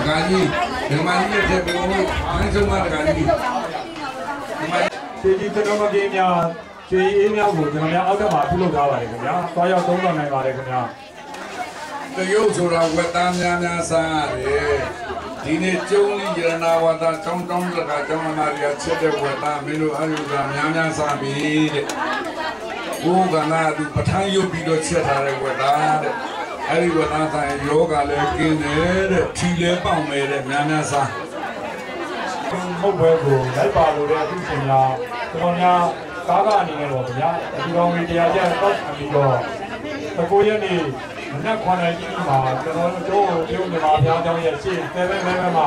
ဒကာကြီးဒကာမကြီးရဲ့တဲ့ဘုံကိုအားဆုံးမဒကာကြီးဒကာမရွှေကြီးကျွန်တော်မကြီးများရွှေအေးများကိုကျွန်တော်များအောက်ထပ်မှာပြုလုပ်ထားပါတယ်ခင်ဗျာ။သွားရောက်သုံးဆောင်နိုင်ပါတယ်ခင်ဗျာတရုတ်ဆိုတာဝက်သားများများစားရတယ်ဒီနေ့ကျုံးလေးရဏဝါဒတောင်းတောင်းတကကျောင်းမကြီးချက်တဲ့ဝက်သားမင်းတို့အရုကများများစားပြီတဲ့ဘိုးကနာသူပထမ်းရုပ်ပြီးတော့ချက်ထားတဲ့ဝက်သားတဲ့ အဲ့ဒီဝက်သားဆိုင်ယောဂလည်းกินတယ်တဲ့ဖြီလည်းပေါက်မယ်တဲ့များများစား။ဟုတ်ဘဲကိုလိုက်ပါလို့တဲ့အဖြစ်ရှင်များကျွန်တော်များကားကအနေနဲ့တော့ခင်ဗျာ။ဒီကောင်ကြီးတရားကျတော့အပြီးတော့တကိုရက်နေ့မနက်9နာရီမှာကျွန်တော်တို့တို့ပြုမြန်မာဘုရားကျောင်းရဲ့ရှေ့7 11မှာ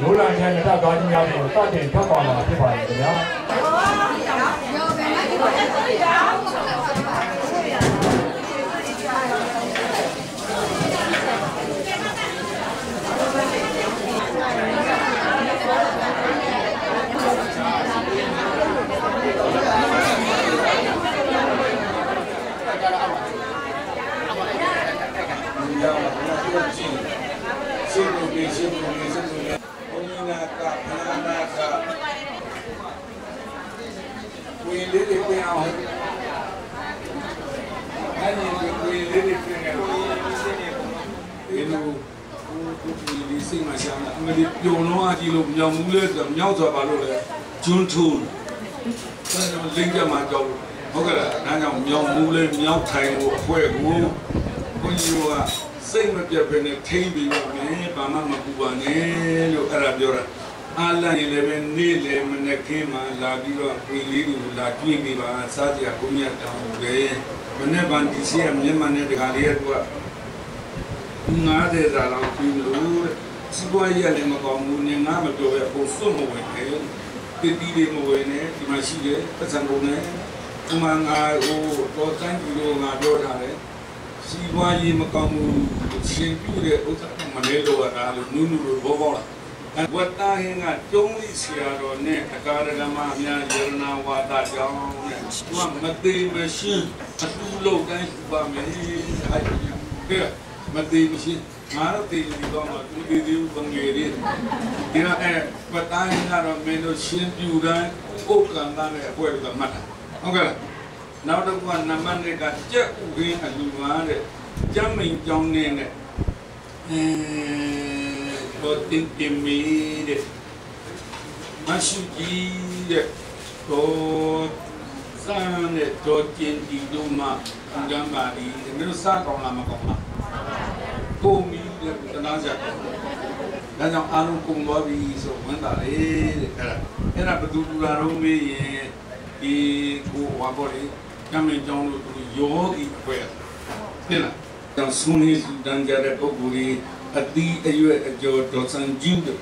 ရိုးလန်ချန်တက်သွားခြင်းများကိုစတင်ထွက်ပေါ်လာဖြစ်ပါတယ်ခင်ဗျာ။ ရှင်းလို့ပြရှင်းလို့ပြရှင်းလို့ဘုန်းကြီးနာကဘုရားနာကဝီလေးတွေပြင်အောင်အဲ့ဒီဝီလေးတွေပြင်နေလို့ဒီလိုဒီဒီ စိတ်မှရှာမှာအမဒီပြုံလုံးအကြည့်လို့မြောင်မူးလဲဆိုမြောက်သွားပါလို့လဲဂျွန်းထုံးအဲ့ဒါလင်းကြမှာကြောက်ဟုတ်ကဲ့လားဒါကြောင့်မြောင်မူးလဲမြောက်ထိုင်ကိုအဖွဲကိုဘုန်းကြီးကစိတ်မပြတ်ဘဲနဲ့ထိမ့်ပြီးတော့မင်းဘာမှမပူပါနဲ့လို့အဲ့ဒါပြောတာအားလန့်ရင်လည်းပဲနေ့လေမနေ့ကင်းမှလာပြီးတော့ပြင်လေးကိုလာတွေ့ပြီးပါစားကြဘုန်းကြီးတောင်းတယ်မနေ့ကဒီစီကမြန်မာနဲ့တခါလေးက90ရာလောက်ပြီးလို့ စီးပွားရေးလည်းမကောင်းဘူးနေငါမပြောရဘူးစွတ်မဝင်နဲ့တတိလေးမဝင်နဲ့ဒီမှာရှိတယ်ပတ်စံကုန်နဲ့ဒီမှာငါဟိုတော့တိုင်းပြီးတော့ငါပြောထားတယ်စီးပွားရေးမကောင်းဘူးရှင်ပြတဲ့ဥစ္စာမလဲတော့တာလို့နုနုလိုဘောပေါက်လာဝတ်သားဟင်းကတုံးလိဆရာတော်နဲ့အကာရကမအများယရနာဝါဒကြောင်းနဲ့သူကမသေးမရှင်းအတူလောက်တိုင်းပါမယ်အဲ့ဒီကဲမသေးမရှင်း ငါတို့တည်ပြီးတော့မှသူတည်တည်ဘငယ်လေးဒီတော့အဲဝတ်သားဟင်းကတော့မင်းတို့ရှင်းပြူတိုင်းပုတ်ကံသားနဲ့အပွဲကမှတ်တာဟုတ်ကဲ့နောက်တစ်ခုကနံပါတ်1ကကြက်ဥရင်းအလူမာတဲ့ကျမ်းမိန်ကြောင်းနဲ့အဲတော့တင်တင်မီတဲ့မရှိကြီးတဲ့တော့စမ်းတဲ့တော့ကျင်ဒီတို့မှအင်္ဂမပါဒီမင်းစားကောင်းလားမကောင်းလား ကိုမီတဲ့တနာကြတယ်ဒါကြောင့်အားလုံးကုန်သွားပြီဆိုဝန်တာလေတဲ့အဲ့ဒါအဲ့ဒါဘယ်သူလူလာတော့မေးရင်ဒီကိုဟောပေါ်လေကမ်းမင်းကျောင်းလို့သူယောဂီအဖွဲ့သိလားကြောင့်ဆုနေစုတန်းကြတဲ့ပုဂ္ဂိုလ်ကြီးအတိအရွယ်အကျော်ဒေါ်ဆန်ကျူးတဲ့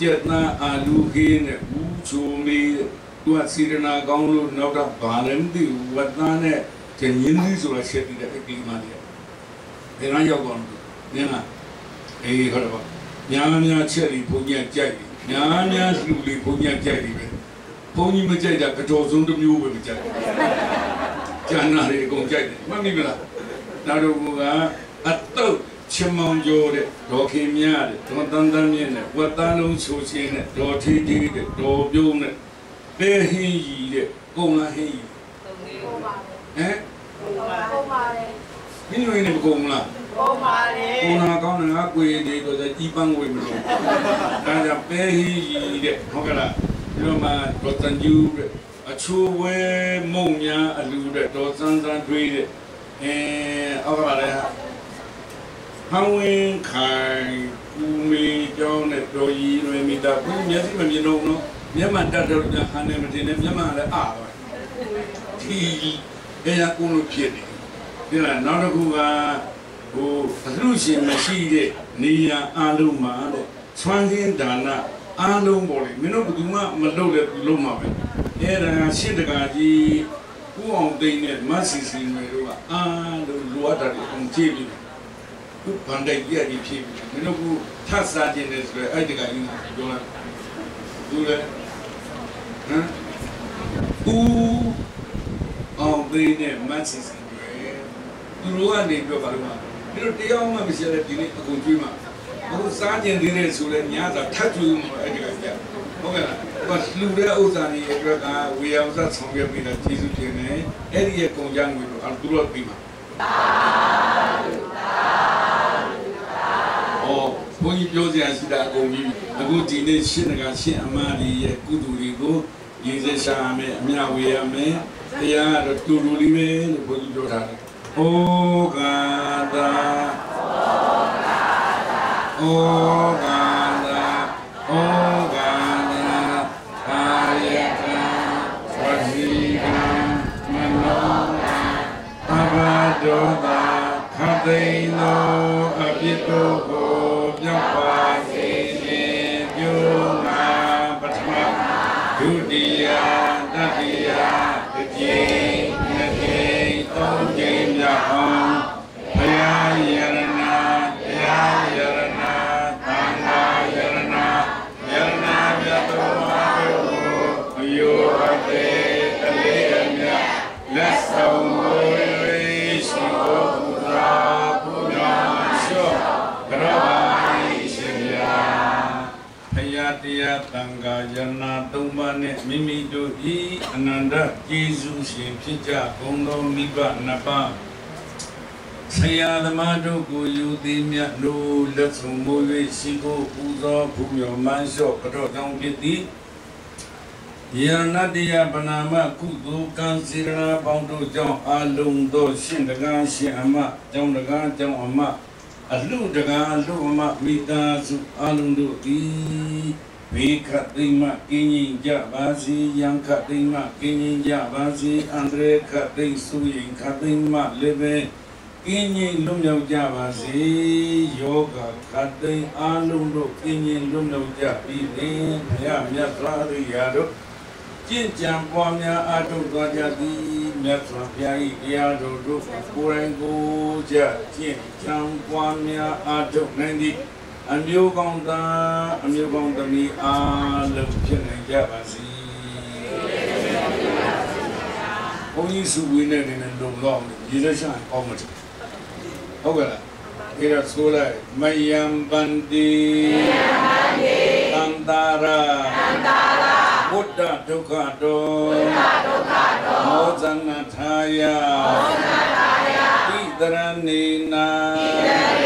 ကျက်နာအာလူခေးနဲ့ဦးချိုမေးတဲ့သူကစီရနာကောင်းလို့နောက်တော့ဘာလဲမသိဘူးဝတ်သားနဲ့ကျင်းရင်းသီးဆိုတာချက်ပြီးတဲ့အပြီးမှလည်းဒီကရောက်တော့ နင်းလားအေးဟုတ်တော့ညာများချက်ပြီးဘုန်းကြီးကြိုက်ပြီညာများလူလေးဘုန်းကြီးကြိုက်ပြီပဲဘုန်းကြီးမကြိုက်တာကြော်စုံတစ်မျိုးပဲမကြိုက်ကျန်တာတွေအကုန်ကြိုက်တယ်မှတ်မိမလားနောက်တော့ကအတုတ်ချမောင်ကျော်တဲ့ဒေါ်ခင်မြတဲ့ဒေါ်တန်းတန်းမြင့်တဲ့ဝတ်သားလုံးချိုချင်းတဲ့ဒေါ်ထီးထီးတဲ့ဒေါ်ပြုံးတဲ့ပဲဟင်းကြီးတဲ့ကုံလာဟင်းကြီးဟမ်ပုံပါတယ်မင်းတို့နေမကုံလား ပုံပါတယ်ကိုနာကောင်းတယ်ငါကိုရည်ဒီတော့ကြီးပန်းဝေးမလို့ဒါကြောင့်ပဲဟီးတဲ့ဟုတ်ကလားဒီတော့မှဒေါ်တန်ကျူတဲ့အချိုးဝဲမုံများအလူတဲ့ဒေါ်စန်းစန်းတွေးတဲ့အဲဟုတ်ကလားလေဟောင်းဝင်ခိုင်ဦးမေကျောင်းနဲ့တော်ကြီးရွေမိတာဘုမျက်စိမမြင်တော့ဘူးနော်မျက်မှန်တတ်တော့ဟန်နေမတင်နဲ့မျက်မှန်လည်းအားပါဒီအဲရကုလို့ဖြစ်နေဒီလားနောက်တစ်ခုက ဟိုအလှရှင်မရှိတဲ့နေရာအလုံးမှာတဲ့ဆွမ်းကင်းဒါနအလုံးပေါ်လေမင်းတို့ဘယ်သူမှမလုပ်လဲလုပ်မှာပဲအဲ့ဒါရှင်းတကာကြီးဦးအောင်သိန်းနဲ့မတ်စီစီတွေတို့ကအာလို့လိုအပ်တာတွေအကုန်ကြည့်ပြီးသူဗန်ဒိုက်ပြည့်ပြီးဖြည့်ပြီးမင်းတို့ကထပ်စားခြင်းနဲ့ဆိုရအဲ့တကာကြီးကပြောလိုက်သူလေဟမ်ဦးအောင်သိန်းနဲ့မတ်စီစီတွေသူတို့ကနေပြောပါလို့ မှာဒီလိုတရားမှမရှိတဲ့ဒီနေ့အကုန်ကျွေးမှာအခုစားကျင်သေးတယ်ဆိုလဲညသာထပ်ကြည့်မှာအဲ့ဒီကကြဟုတ်ကဲ့လားဘာလူတဲ့ဥစ္စာတွေအတွက်ကဝေအောင်စားဆောင်ရွက်ပြီးတော့ကျေးဇူးတင်တယ်အဲ့ဒီရဲ့ကုန်ကြငွေတို့အတူတော့ပြီးမှာဟောဘုန်းကြီးပြောစရာရှိတာအကုန်ကြီးအခုဒီနေ့ရှင်းတကရှင်းအမကြီးရဲ့ကုသိုလ်တွေကိုရင်းစက်ရှာမယ်အမြဝေရမယ်တရားကတော့တူတူလေးပဲလို့ဘုန်းကြီးပြောထားတယ် ဩကာတာဩကာတာဩကာတာကာယကံဝစီကံမနောအဘဒောတာခတိန်သောအပြစ်တို့ကို သုံးပါးနဲ့မိမိတို့ဤအနန္တကျေးဇူးရှင်ဖြစ်ကြဘုံတော်မိဘနှစ်ပါးဆရာသမားတို့ကိုယူသည်မြတ်တို့လက်ဆောင်မိုး၍ရှိဖို့ပူဇော်ဘုမြော်မန်းလျှော့ကြောကြောင့်ဖြစ်သည်ယန္နတယပနာမကုသိုလ်ကံစေရနာပေါင်းတို့ကြောင့်အာလုံသောရှင်တကားရှင်အမကျောင်းတကားကျောင်းအမအလှတကားအလှအမမိသားစုအာလုံတို့သည် ဘေခသိမ့်မကင်းရင်ကြပါစေယံခသိမ့်မကင်းရင်ကြပါစေအန္တရေခသိမ့်စုရင်ခသိမ့်မလည်းပဲကင်းရင်လွတ်မြောက်ကြပါစေယောဂခသိမ့်အာလုံတို့ကင်းရင်လွတ်မြောက်ကြပြီးလင်ဘုရားမြတ်စွာဘုရားတို့ကျင့်ကြံပွားများအားထုတ်သွားကြသည်မြတ်စွာဘုရား၏တရားတော်တို့ကိုယ်တိုင်ကိုယ်ကြကျင့်ကြံပွားများအားထုတ်နိုင်သည် အမျိုးကောင်းသားအမျိုးကောင်းသမီးအားလုံးဖြစ်နိုင်ကြပါစေဘုန်းကြီးစုဝေးနေတယ်လုံတော့ရေလက်ရှာအောင်မထဟုတ်ကဲ့လားဒီတော့ဆိုလိုက်မယံပန္တိမယံပန္တိတန္တာရာတန္တာရာဘုဒ္ဓဒုက္ခတောဘုဒ္ဓဒုက္ခတောမောဇနထာယမောဇနထာယဣတရဏေနာဣတရဏေနာအဟ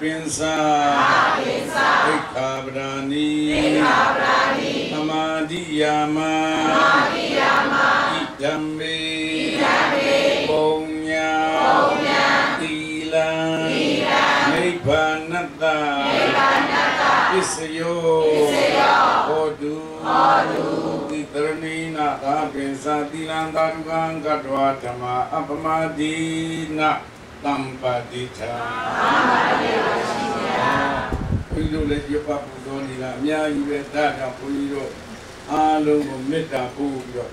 ပင်္စာအဟပင်္စာဣခာပရာနိဣခာပရာနိသမာဓိယာမသမာဓိယာမဣဓမ္မေဣဓမ္မေပုံညာပုံညာသီလံသီလံနိဗ္ဗာနတ္တနိဗ္ဗာနတ္တပစ္စယောပစ္စယောဟောတုဟောတုတိတရဏိနာသာပင်စာသီလံသာဓုကံကတ္တဝဓမ္မာအပမတိနာ တမ္ပတိသာတမ္ပတိပါရှိပါဘုရားတို့လည်းရပပူဇော်နေတာအများကြီးပဲဒါကြောင့်ဘုန်းကြီးတို့အားလုံးကိုမေတ္တာပို့ပြီးတော့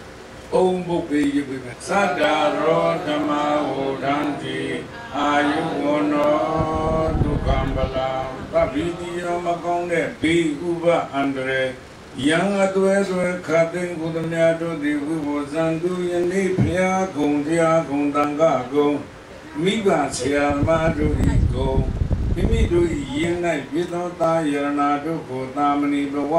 အုံဘုတ်ပေးရပြီမယ်သတ္တရောဓမ္မဝုဒန္တိအာယုဝနောဒုက္ခံပလံသဗ္ဗိတိယောမကောင်းတဲ့ဘေးဥပအန္တရေယံအသွဲသွဲခတ်သိမ်းကုသမြတ်တို့သည်ဝိဘောဇံသူယနေ့ဖျားကုံတရားကုံတန်ခကုံ မိဘဆရာမတို့ဤကုံမိမိတို့ဤယင်း၌ပြသောသားယရနာတို့ကိုတာမဏိဘဝ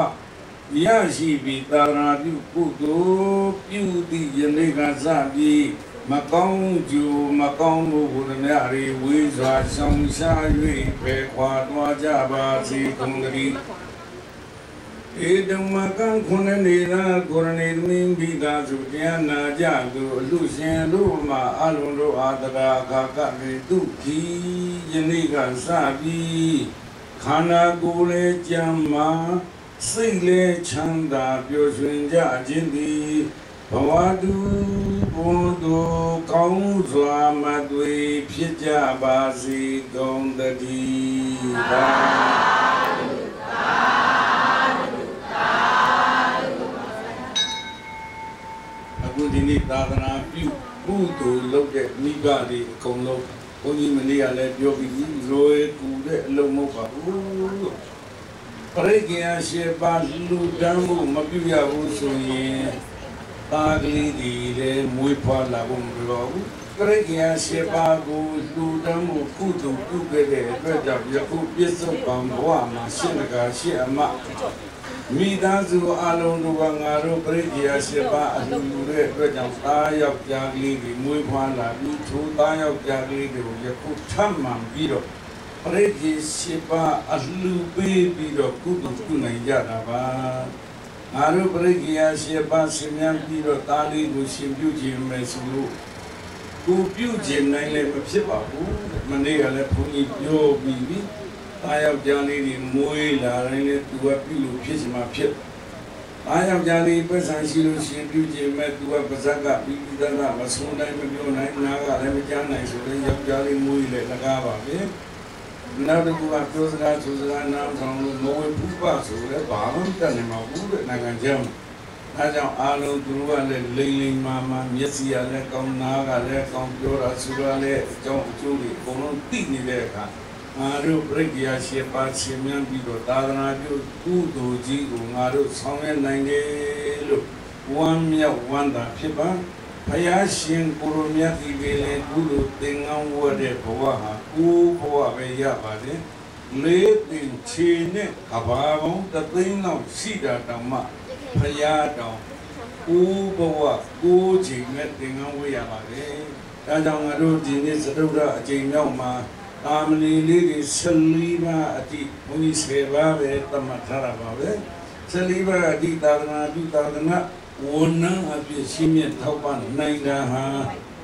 ရရှိပြီးတာရာပြုကုသိုလ်ပြုသည့်ယနေ့ကစပြီးမကောင်းကျိုမကောင်းမှုဘုရားရေဝေးစွာဆောင်ရှား၍ပဲခွာသွားကြပါစေကုန်သတည်း ဧတမကံခုနနေသာကိုရဏေသမင်းပြီးသားစုတရားနာကြသူအလူရှင်တို့မှာအလုံးတို့အာတရာခါကမေတုခီယနေ့ကစပြီးခန္ဓာကိုယ်လေးကြမ်းမှာစိတ်လေးချမ်းသာပျော်ရွှင်ကြခြင်းသည်ဘဝတုဘုံတို့ကောင်းစွာမသွေဖြစ်ကြပါစေကုန်သတည်းသာအ ဒီနေ့သာသနာပြုကုသိုလ်လုပ်တဲ့မိဘတွေအကုန်လုံးဘုန်းကြီးမနေ့ကလည်းပြောပြီးပြီလွယ်ကူတဲ့အလုံးမဟုတ်ပါဘူးပရိက္ခယာရှေပါလူတန်းမှုမပြုရဘူးဆိုရင်သားကလေးတွေလည်းမွေးဖွားလာဖို့မလိုပါဘူးပရိက္ခယာရှိပါကိုလူတမ်းမှုကုသိုလ်ပြုခဲ့တဲ့အတွက်ကြောင့်ယခုပြစ္ဆုတ်ပံဘဝမှာရှင်းတကာရှိအမ မိသားစုအလုံးတို့ကငါတို့ပရိက္ခယာရှိပါအလူလူတဲ့အတွက်ကြောင့်သားယောက်ျားကလေးတွေမွေးဖွားလာပြီးထိုသားယောက်ျားကလေးတွေကိုယခုထပ်မှန်ပြီးတော့ပရိက္ခယာရှိပါအလူပေးပြီးတော့ကုသိုလ်ပြုနိုင်ကြတာပါငါတို့ပရိက္ခယာရှေပါရှင်များပြီးတော့တာလေးကိုရှင်ပြုခြင်းမယ်ဆိုလို့ကိုပြုခြင်းနိုင်လည်းမဖြစ်ပါဘူးမနေ့ကလည်းဘုန်းကြီးပြောပြီးပြီ တာယောက်ျားလေးတွေမွေးလာတိုင်းလည်းသူကပြုလို့ဖြစ်ချင်မှဖြစ်တာယောက်ျားလေးပတ်စံရှိလို့ရှင်ပြုခြင်းမဲ့သူကပါဇက်ကပြီးပြီးသားကမဆုံးတိုင်းမပြောနိုင်နားကလည်းမကြားနိုင်ဆိုရင်ယောက်ျားလေးမွေးလည်းလကားပါပဲနောက်တစ်ခုကပြောစကားဆိုစကားနားဆောင်လို့မဝေဘူးပါဆိုလည်းဘာမှမတတ်နိုင်ပါဘူးတဲ့နိုင်ငံကျမ်းအဲကြောင့်အားလုံးသူတို့ကလည်းလိမ့်လိမ့်မာမာမျက်စိကလည်းကောင်းနားကလည်းကောင်းပြောတာဆိုရလည်းအကြောင်းအကျိုးတွေအကုန်လုံးသိနေတဲ့အခါ ငါတို့ပြိတ္တရာရှေပါရှင်မြန်ပြီးတော့သာသနာပြုကုသိုလ်ကြီးကိုငါတို့ဆောင်ရွက်နိုင်တယ်လို့ဝမ်းမြောက်ဝမ်းသာဖြစ်ပါဘုရားရှင်ကိုရမြတ်ဒီကလေးကုသိုလ်သင်္ကန်းဝတ်တဲ့ဘဝဟာကိုယ်ဘဝပဲရပါတယ်လေးပင်ချီနဲ့ကဘာပေါင်းတသိန်းလောက်ရှိတာတောင်မှဘုရားတောင်ကိုယ်ဘဝကိုယ်ချိန်နဲ့သင်္ကန်းဝတ်ရပါတယ်ဒါကြောင့်ငါတို့ဒီနေ့သတုဒ္ဒအချိန်မြောက်မှာ အာမလီလေးတွေ14ပါးအတိဘုန်းကြီး10ပါးပဲတမတ်ထားတာပါပဲ14ပါးအတိသာသနာပြုသာသနာဝန်နံအပြည့်ရှိမြတ်ထောက်ပံ့နိုင်တာဟာ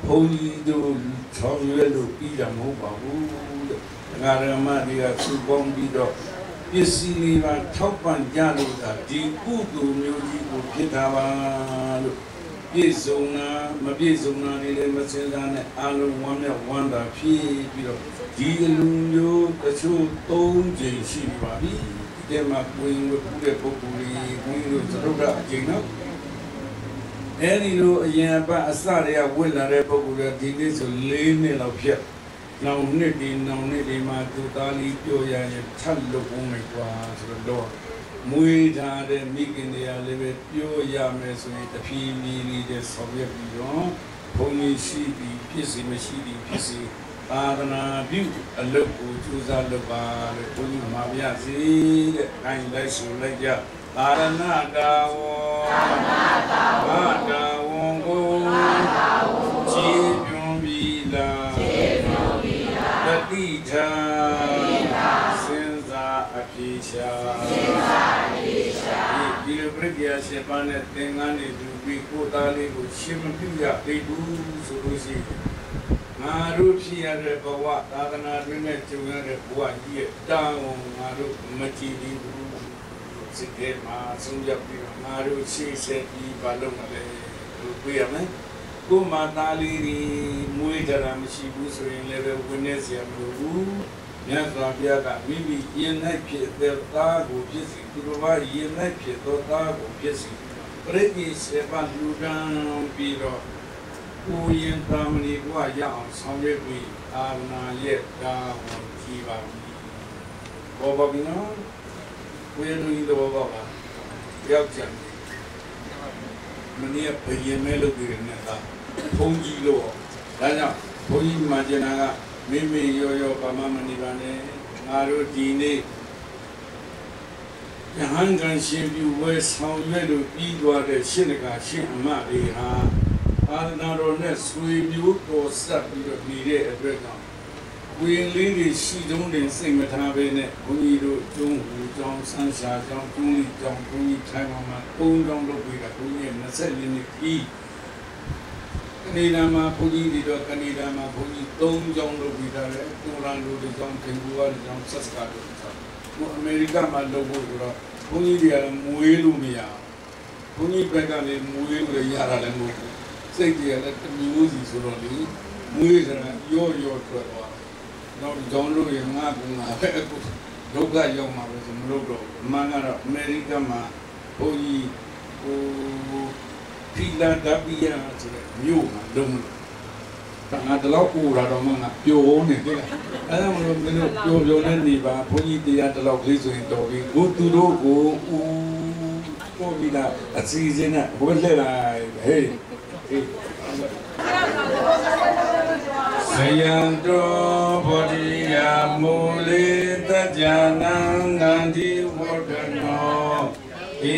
ဘုန်းကြီးတို့ဆောင်ရွက်လို့ပြီးတာမဟုတ်ပါဘူးတဲ့ငါရမတွေကစုပေါင်းပြီးတော့ပစ္စည်းလေးပါထောက်ပံ့ကြလို့သာဒီကုသိုလ်မျိုးကြီးကိုဖြစ်တာပါလို့ပြည့်စုံတာမပြည့်စုံတာတွေလည်းမစင်စားနဲ့အလုံးဝမ်းမြောက်ဝမ်းသာဖြစ်ပြီးတော့ ဒီအလူမျိုးတချို့၃ချိန်ရှိပါပြီဒီမှာကိုင်းဝတ်တဲ့ပုဂ္ဂိုလ်ကြီးကိုင်းတို့သရုပ်ကအချိန်တော့အဲဒီလိုအရင်အပတ်အစတည်းကဝင်လာတဲ့ပုဂ္ဂိုလ်ကဒီနေ့ဆို၄နှစ်လောက်ဖြစ်နောက်နှစ်ဒီနောက်နှစ်ဒီမှာသူသားလေးပြောရရင်ထပ်လုပ်ဖို့မယ်ကွာဆိုတော့မွေးထားတဲ့မိခင်တွေကလည်းပဲပြောရမယ်ဆိုရင်တဖြည်းဖြည်းလေးတဲ့ဆောင်ရွက်ပြီးတော့ဘုံကြီးရှိပြီးဖြစ်စီမရှိပြီးဖြစ်စီ သာသနာပြုအလုပ်ကိုကြိုးစားလုပ်ပါလို့ဘုန်းကြီးမှာပြစီတဲ့။အဲလိုက်ဆိုလိုက်ကြသာရဏတာဝောဘာတာဝံကိုခြေပြွန်ပြီလားတတိထာစဉ်းစားအပြေရှာဒီလိုပြည့်ရရှိပါနဲ့သင်္ကန်းတွေသူပြီးကိုယ်သားလေးကိုရှင်းမပြရသေးဘူးဆိုလို့ရှိရင် ငါတို့ဖြစ်ရတဲ့ဘဝသာသနာတွင်နဲ့ကျုံရတဲ့ဘဝကြီးရဲ့တာဝန်ငါတို့မကြည့်သေးဘူးစိတ်ထဲမှာဆုံးရပြီးတော့ငါတို့ရှိစေပြီးဘာလုပ်မလဲတို့ပြရမယ်ကိုမသားလေးတွေမွေးကြတာမရှိဘူးဆိုရင်လည်းပဲဝင်နေစရာမလိုဘူးမြတ်စွာဘုရားကမိမိယဉ်၌ဖြစ်တဲ့သားကိုဖြစ်စီသူတော်ဘာယဉ်၌ဖြစ်သောသားကိုဖြစ်စီပြည့်စည်စေပါလူကံပြီးတော့ ကိုယ်ရင်သာမဏေဘဝရအောင်ဆောင်ရွက်ပြီးအာနာရဲ့တာဝန်ကြီးပါပြီဘောပါပြီနော်ကိုယ်လူကြီးတော့ဘောပါယောက်ျားမနေ့ကဘယင်မဲလုပ်ပြီးနေတာဘုံကြီးလို့ဒါကြောင့်ဘုန်းကြီးမှကျင်တာကမိမိရောရောဗမာမဏိပါနဲ့ငါတို့ဒီနေ့ယဟန်ကန်ရှင်ပြုဝဲဆောင်ရွက်လို့ပြီးသွားတဲ့ရှင်းတကာရှင်းအမတွေဟာ အာနာတော်နဲ့ဆွေမျိုးတော်ဆက်ပြီးတော့နေတဲ့အတွက်ကြောင့်ဝင်းလေးတွေရှိတုံးတင်စိတ်မထားဘဲနဲ့ဘုန်းကြီးတို့ကျုံးဟူကျောင်းဆန်းရှာကျောင်းကျုံးလေးကျောင်းဘုန်းကြီးထိုင်မှာမှာ၃ကျောင်းလုပ်ပြီးတာဘုန်းကြီး24နှစ်ပြီးကနေဒါမှာဘုန်းကြီးတွေတော့ကနေဒါမှာဘုန်းကြီး၃ကျောင်းလုပ်ပြီးတာလေတူရန်လိုတွေကျောင်းခင်ဗျားတွေကျောင်းဆက်စကားတွေကျောင်းဟိုအမေရိကမှာလုပ်ဖို့ဆိုတော့ဘုန်းကြီးတွေကမွေးလို့မရဘူးဘုန်းကြီးဘက်ကလည်းမွေးလို့ရတာလည်းမဟုတ်ဘူး စိတ်တွေကလည်းတမျိုးစီဆိုတော့လေမွေးဆိုတာရော့ရော့ထွက်သွားတော့ကျောင်းလို့ရငါကငါပဲအခုဒုက္ခရောက်မှာပဲဆိုမလုပ်တော့ဘူးအမှန်ကတော့အမေရိကမှာဘုန်းကြီးဟိုဖီလာဒါပီယာဆိုတဲ့မြို့မှာလုံးလို့ငါတလောက်ပူတာတော့မှငါပျော်နေတယ်အဲ့ဒါမလို့မင်းတို့ပျော်ပျော်နေနေပါဘုန်းကြီးတရားတလောက်ကလေးဆိုရင်တော်ပြီကိုသူတို့ကိုဦးကိုပြီးတာအစီအစဉ်နဲ့ဘုန်းလှည့်လိုက်ဟေး ဟေးယံတောဘောဓိယမူလေတကြနံနန္ဒီဝတ္တနောဧ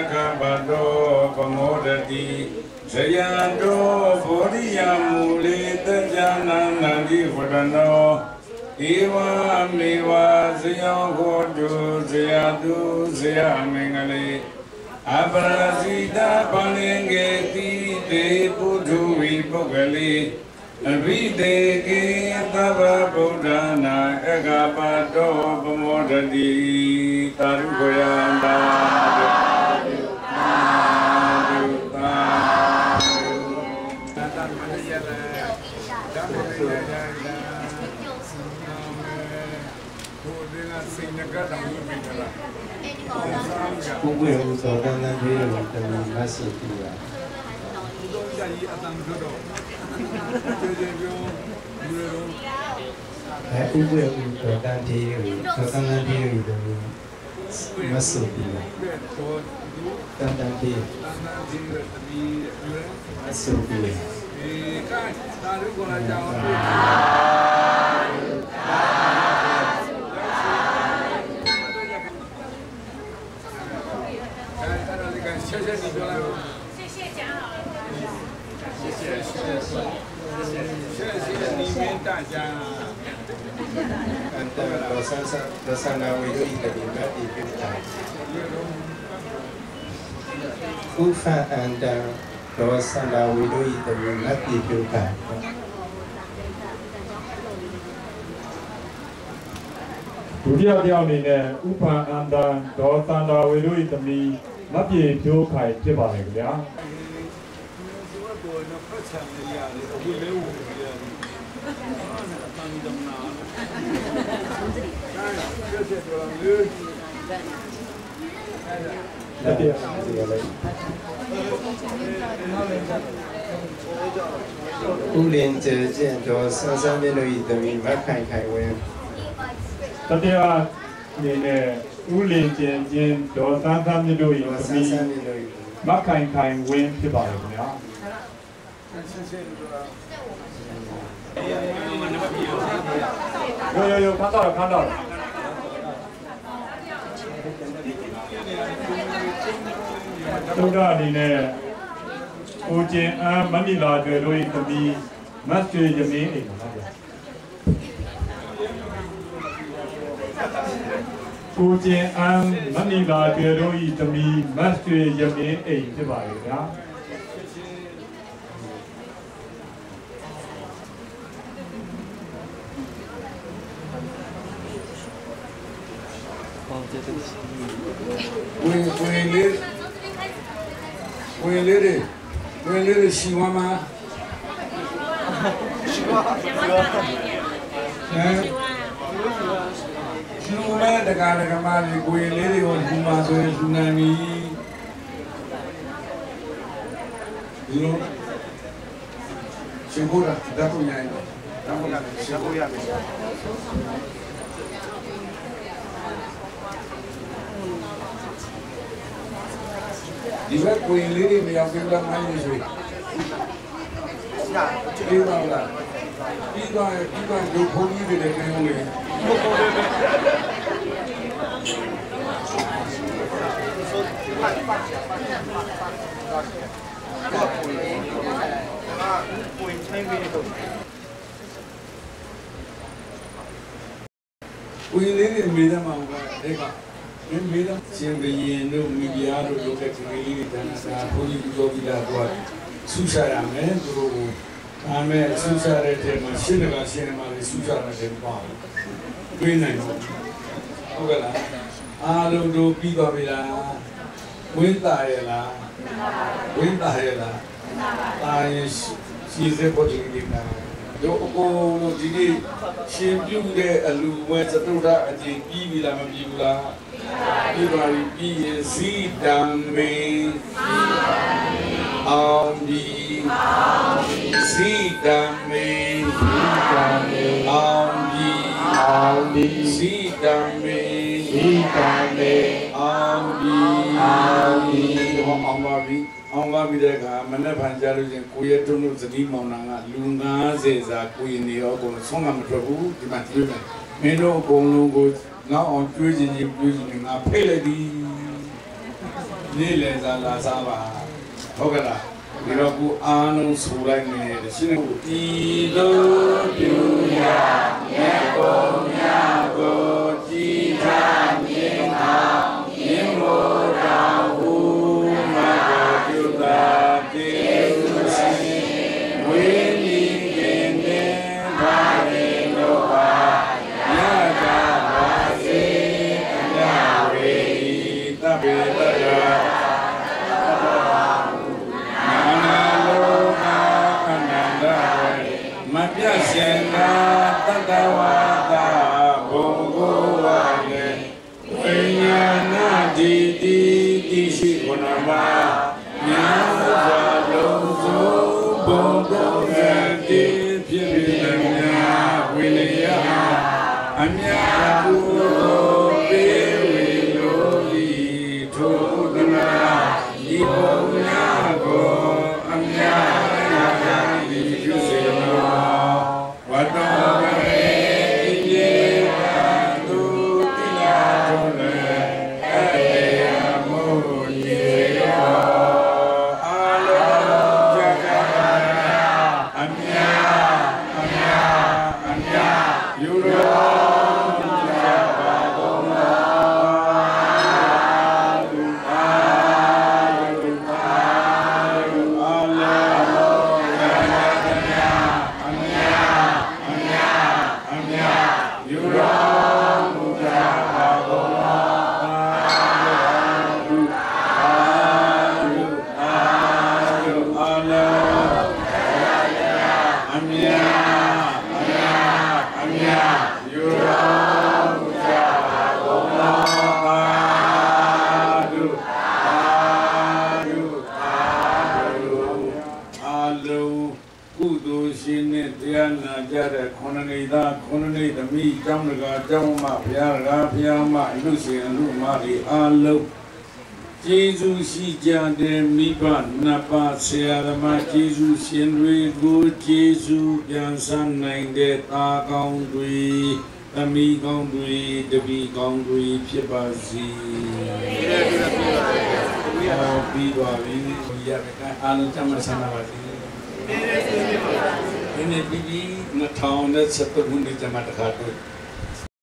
ဝံမေဝဇယောဟောတုဇယတုဇယမင်္ဂလိအပရာဇိတာပလင်္ကေတိတေပုထုဝိပုဂ္ဂလိအဘိတေကေတဗ္ဗဗုဒ္ဓနာအခဘတောပမောဒတိဇယံတောဘောဓိယမူလေတကြနံနန္ဒီဝတ္တနောဧဝမေဝဇယောဟောတုဇယတုဇယမင်္ဂလေအပရဇိတာပလင်္ကေတိတေပုထုဝိပုဂ္ဂလိအဘိတေကေသဗ္ဗဗုဒ္ဓနာအခဘတောပမောဒတိသာရုခယန္တာ ကိုယ်ဝေဥသောကံကံပြေကိုတမန်မဆီပြရာတို့ကြာကြီးအတံကြတော့ကျေကျေပြောလူရောအဲဥပ္ပေဥသောကံပြေကိုသောကံကံပြေကိုတမန်မဆီပြရာတန်တန်ပြေတန်တန်ပြေတမီမဆီပြရာဒီကတာရုကိုလာကြောင်းအာရုတာ 谢谢你漂亮。谢谢蒋老师。谢谢谢谢谢谢谢谢你们大家。and the Sasa the Sana will be the event in Vietnam. Ufa and uh, the Sana will be the event in Vietnam. Dudiyapyao ni ne Upa and the Sana will be the 台。ဒုတိယတစ်ယောက်အနေနဲ့ဥပ္ပန်အန္တန်ဒေါသန္တာဝေတို့၏သမီးမပြေဖြိုးခိုင်ဖြစ် နေနဲ့ဦးလင်ကျင်ချင်းဒေါ်သန်းသန်းမြတို့ရဲ့သမီးမခိုင်ခိုင်ဝင်းဖြစ်ပါတယ်ခင်ဗျာရိုးရိုးရိုးဖတ်တော့ဖတ်တော့သူကအနေနဲ့ဦးကျင်အမ်းမမိလာကျွယ်တို့၏သမီးမတ်ကျွေရမင်းအိမ် ကိုကျင်အမ်းမဏိလာတွေတို့၏သမီးမတ်ကျွေရမင်းအိမ်ဖြစ်ပါလေဗျာဝင်ဝင်လေးဝင်လေးတွေဝင်လေးတွေရှီဝမ်းမှာရှီဝမ်းဟ မ်ရှီဝမ်းတကားတကမာလေးကိုရင်လေးတွေကိုဒီမှာဆိုရင်လူနိုင်ပြီဒီလိုရှင်ကိုရာဓာတ်ပုံရိုင်းတော့ဓာတ်ပုံရမယ်ရှင်ကိုရမယ်ဒီဘက်ကိုရင်လေးတွေမရောက်သေးလားမိုင်းလို့ဆိုရင်ဒီပါလားဒီပါဒီပါဒုဖုန်းကြီးတွေလည်းကနေဝင် ဝင်လေးတွေမေးတယ်မှာကတဲ့ကမင်းမေးတယ်ရှင်ဘရင်တို့မိဖုရားတို့လုပ်တဲ့ကလေးလေးတွေတန်းတာဘုန်းကြီးပြောပြီးသားတော့ဆူရှာရမယ်သူတို့ကို ဒါမဲ့ဆူရှာတဲ့တဲမှာရှင်းတယ်ကရှင်းတယ်မှာလေဆူရှာတဲ့ပေါ့တွေးနိုင်တော့ဟုတ်ကဲ့လားအားလုံးတို့ပြီးပါပြီလားဝင်းတာရဲ့လားဝင်းတာရဲ့လားတာရဲ့ရှိစေဖို့ဒီကိစ္စတို့အကုန်လုံးဒီနေ့ရှင်ပြုတဲ့အလူဝဲသတုဒ္ဓအကျင့်ပြီးပြီလားမပြီးဘူးလားပြီးပါပြီပြီးရင်စီတံမေအော င်ဒီစီတံမေကံမေအောင်ပြီအောင်ဒီစီတံမေဒီကံမေအောင်ပြီအောင်ပြီဟောအောင်ပါပြီအောင်ပါပြီတဲ့အခါမနေ့ဖန်ကြလို့ချင်းကိုရဲတွန်းလို့သတိမောင်နှံကလူ90စာကိုရင်နေရောအကုန်လုံးဆုံးမမထွက်ဘူးဒီမှာတွေ့တယ်မင်းတို့အကုန်လုံးကိုငေါအောင်ကျွေးခြင်းကြီးကျွေးခြင်းငါဖိတ်လိုက်ပြီနေ့လည်စာလာစားပါဟုတ်ကဲ့လား ဒီတော့ကိုအားလုံးဆူလိုက်နေတယ်ရှင်ကိုဒီလိုပြုရမြတ်ကုန်မြတ်ကိုကြ ကျောင်းတကာကျောင်းမဘုရားတကာဘုရားမအလူရှင်အလူမတွေအာလုံးကျေးဇူးရှိကြတဲ့မိဘနှစ်ပါးဆရာသမားကျေးဇူးရှင်တွေကိုကျေးဇူးပြန်ဆန်းနိုင်တဲ့သားကောင်းတွေသမီးကောင်းတွေတပည့်ကောင်းတွေဖြစ်ပါစေ။ဟောပြီးပါပြီ။ရပါကအားလုံးချမ်းသာဆန္ဒပါစေ။ बि म सपु जम्माखा